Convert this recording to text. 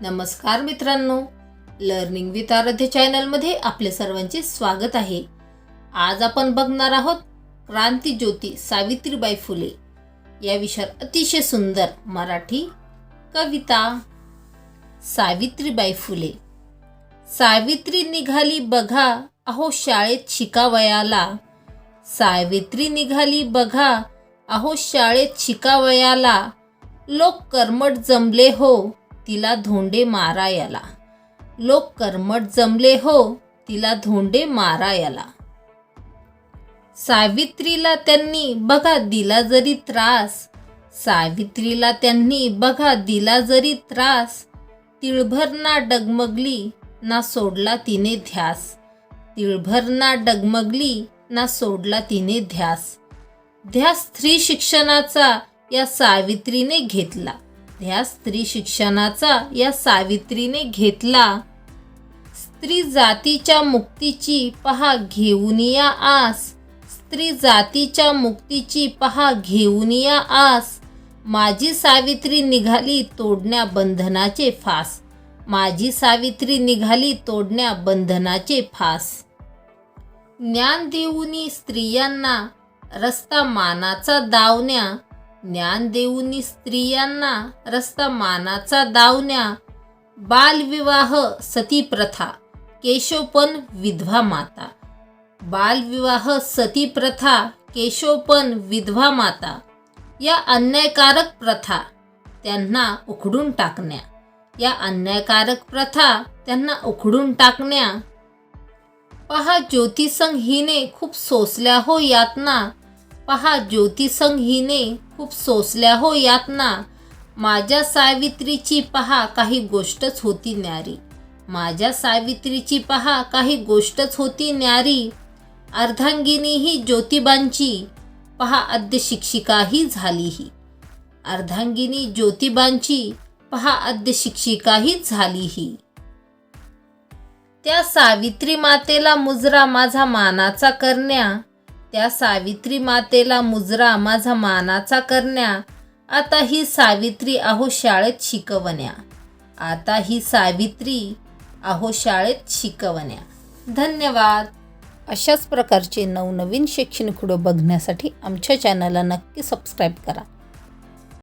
नमस्कार मित्रांनो learning with आराध्य चॅनलमध्ये आपले सर्वांचे स्वागत आहे. आज आपण बघणार आहोत क्रांती ज्योती सावित्रीबाई फुले. या विषयावर अतिशय सुंदर मराठी कविता सावित्रीबाई फुले. सावित्री निघाली बघा अहो शाळेत शिकावयाला. सावित्री निघाली बघा अहो शाळेत शिकावयाला. लोक कर्मट जमले हो तिला धोंडे मारायला. लोक कर्मट जमले हो तिला धोंडे मारायला. सावित्रीला त्यांनी बघा दिला जरी त्रास. सावित्रीला त्यांनी बघा दिला जरी त्रास. तिळभर ना डगमगली ना सोडला तिने ध्यास. तिळभर ना डगमगली ना सोडला तिने ध्यास. ध्यास स्त्री शिक्षणाचा या सावित्रीने घेतला. ध्यास स्त्री शिक्षणाचा या सावित्रीने घेतला. स्त्री जातीच्या मुक्तीची पहा घेऊन या आस. स्त्री जातीच्या मुक्तीची पहा घेऊन या आस. माझी सावित्री निघाली तोडण्या बंधनाचे फास. माझी सावित्री निघाली तोडण्या बंधनाचे फास. ज्ञान देऊनी स्त्रियांना रस्ता मानाचा दावण्या. ज्ञान देऊनी स्त्रियांना रस्ता मानाचा दावण्या बालविवाह सती प्रथा केशोपन विधवा माता. बालविवाह सती प्रथा केशोपन विधवा माता या अन्यायकारक प्रथा त्यांना उखडून टाकण्या. या अन्यायकारक प्रथा त्यांना उखडून टाकण्या. पहा ज्योतिसंग हिने खूप सोसल्या हो यातना पहा ज्योतिसंग हिने खूप सोसल्या हो यातना. माझ्या सावित्रीची पहा काही गोष्टच होती न्यारी. माझ्या सावित्रीची पहा काही गोष्टच होती न्यारी. अर्धांगिनी ही ज्योतिबांची. पहा अद्य शिक्षिकाही झालीही. अर्धांगिनी ज्योतिबांची पहा अद्य शिक्षिकाही झालीही. त्या सावित्री मातेला मुजरा माझा मानाचा करण्या. त्या सावित्री मातेला मुजरा माझा मानाचा करण्या. आता ही सावित्री अहो शाळेत शिकवण्या. आता ही सावित्री अहो शाळेत शिकवण्या. धन्यवाद. अशाच प्रकारचे नवनवीन शैक्षणिक व्हिडिओ बघण्यासाठी आमच्या चॅनलला नक्की सबस्क्राईब करा.